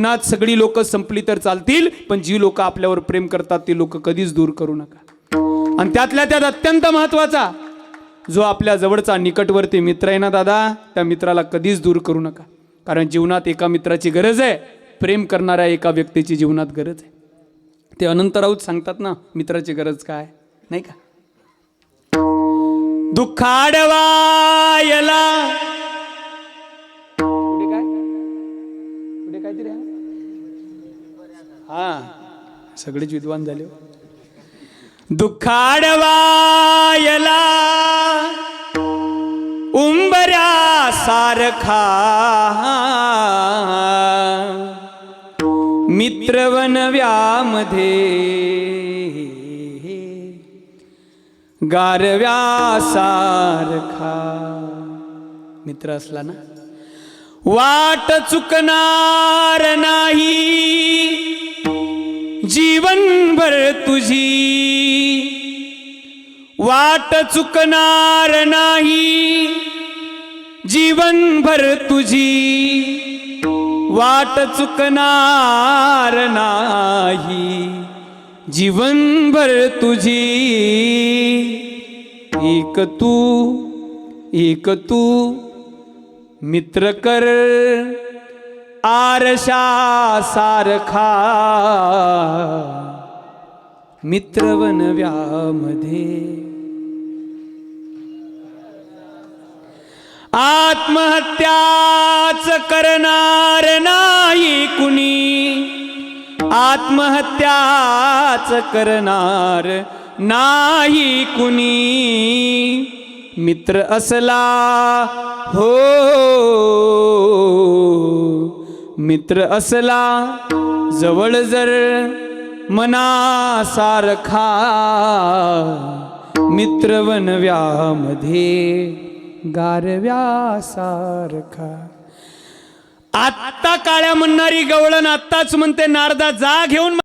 जीवनात सगळी लोक संपली तर चालतील पण जी लोक आपल्यावर प्रेम करतात ती लोक कधीच दूर करू नका. आणि त्यातल्या त्यात अत्यंत महत्त्वाचा जो आपल्या जवळचा निकटवर्ती मित्र आहे ना दादा त्या मित्राला कधीच दूर करू नका. कारण जीवनात एका मित्राची गरज आहे प्रेम करणाऱ्या एका व्यक्तीची जीवनात गरज आहे. ते अनंत राऊत सांगतात ना मित्राची गरज काय? नाही का? दुःखाडवायला हा. सगळेच विद्वान झाले. हो. उंबऱ्या सारखा. मित्रवनव्यामध्ये गारव्यासारखा मित्र असला ना? वाट चुकणार ना. तुझी. वाट चुकणार नाही. जीवनभर तुझी. वाट चुकणार नाही. जीवनभर तुझी. एक तू एक तू. मित्र कर आरशा सारखा मित्रवनव्यामध्ये आत्महत्याच करणार नाही कुणी. आत्महत्याच करणार नाही कुणी. मित्र असला हो. मित्र असला जवळ जर मनासारखा मित्रवनव्यामध्ये गारव्यासारखा आत्ता काळ्या म्हणणारी गवळण आत्ताच म्हणते नारदा जा घेऊन